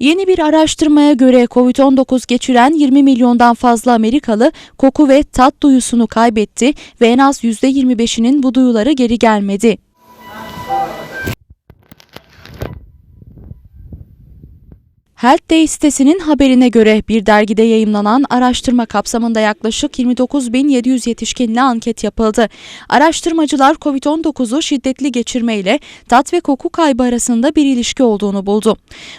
Yeni bir araştırmaya göre COVID-19 geçiren 20 milyondan fazla Amerikalı koku ve tat duyusunu kaybetti ve en az %25'inin bu duyuları geri gelmedi. Health Day sitesinin haberine göre bir dergide yayımlanan araştırma kapsamında yaklaşık 29.700 yetişkinle anket yapıldı. Araştırmacılar COVID-19'u şiddetli geçirme ile tat ve koku kaybı arasında bir ilişki olduğunu buldu.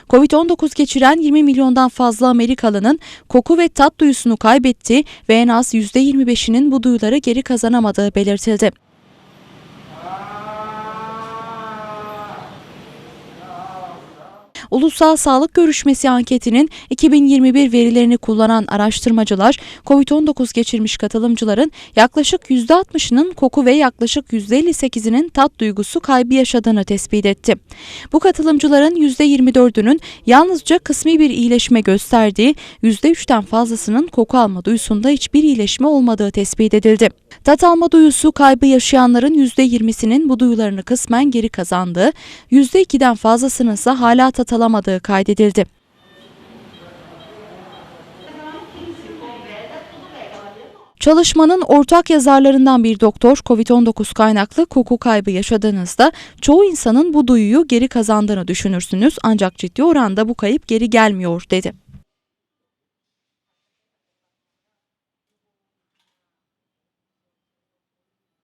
COVID-19 geçiren 20 milyondan fazla Amerikalının koku ve tat duyusunu kaybetti ve en az %25'inin bu duyuları geri kazanamadığı belirtildi. Ulusal Sağlık Görüşmesi anketinin 2021 verilerini kullanan araştırmacılar, COVID-19 geçirmiş katılımcıların yaklaşık %60'ının koku ve yaklaşık %58'inin tat duygusu kaybı yaşadığını tespit etti. Bu katılımcıların %24'ünün yalnızca kısmi bir iyileşme gösterdiği, %3'ten fazlasının koku alma duyusunda hiçbir iyileşme olmadığı tespit edildi. Tat alma duyusu kaybı yaşayanların %20'sinin bu duyularını kısmen geri kazandığı, %2'den fazlasının ise hala tat alamadığı kaydedildi. Çalışmanın ortak yazarlarından bir doktor COVID-19 kaynaklı koku kaybı yaşadığınızda çoğu insanın bu duyuyu geri kazandığını düşünürsünüz ancak ciddi oranda bu kayıp geri gelmiyor dedi.